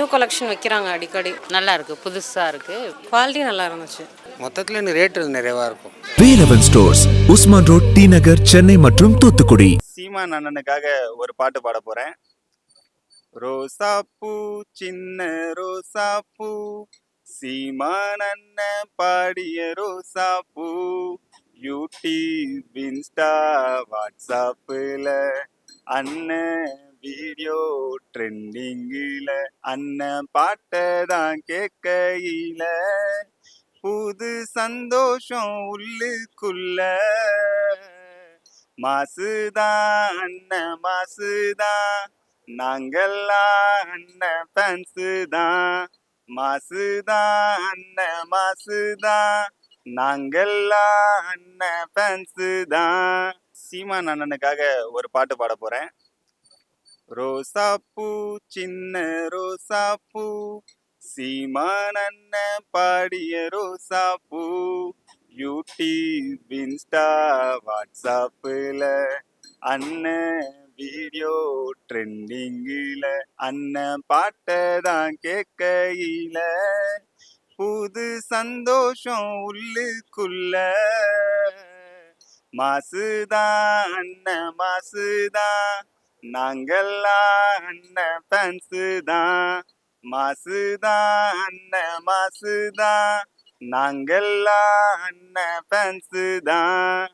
New collection வைக்கிறாங்க அடிக்கடி. நல்லா இருக்கு புதுசா இருக்கு. குவாலிட்டி நல்லா இருந்துச்சு. மொத்தத்தில் இன்னும் ரேட்டு நிறைவாக இருக்கும். Velavan stores Usman road T Nagar Chennai மற்றும் தூத்துக்குடி. சீமான் அண்ணனுக்காக ஒரு பாட்டு பாட போறேன். ரோசாப்பூ சின்ன ரோசாப்பூ சீமான் அண்ணன் பாடிய ரோசாப்பூ யூடியூப் இன்ஸ்டா வாட்ஸ்அப்பில் அண்ணன் வீடியோ ட்ரெண்டிங்கில் அண்ணன் பாட்டை தான் கேட்கையில. புது சந்தோஷம் உள்ளுக்குள்ள. மாசுதான் அண்ணன் மாசுதான். நாங்கெல்லாம் அண்ணன் ஃபேன்ஸு தான் மாசுதான் அண்ணன் மாசுதான். நாங்கெல்லாம் அண்ணன் ஃபேன்ஸு தான் சீமான் அண்ணனுக்காக ஒரு பாட்டு பாட போகிறேன் ரோசாப்பூ சின்ன ரோசாப்பூ சீமான் பாடிய ரோசாப்பூ யூடியூப் இன்ஸ்டா வாட்ஸ்அப்பில் அண்ணன் வீடியோ ட்ரெண்டிங்கில் அண்ணன் பாட்டை தான் கேட்கையில் புது சந்தோஷம் உள்ளுக்குள்ள. மாசுதான் அண்ணன் மாசுதான் நாங்கெல்லாம் அண்ணன் ஃபேன்ஸு தான் மாசுதான் அண்ணன் மாசுதான் நாங்கெல்லாம் அண்ணன் ஃபேன்ஸு தான்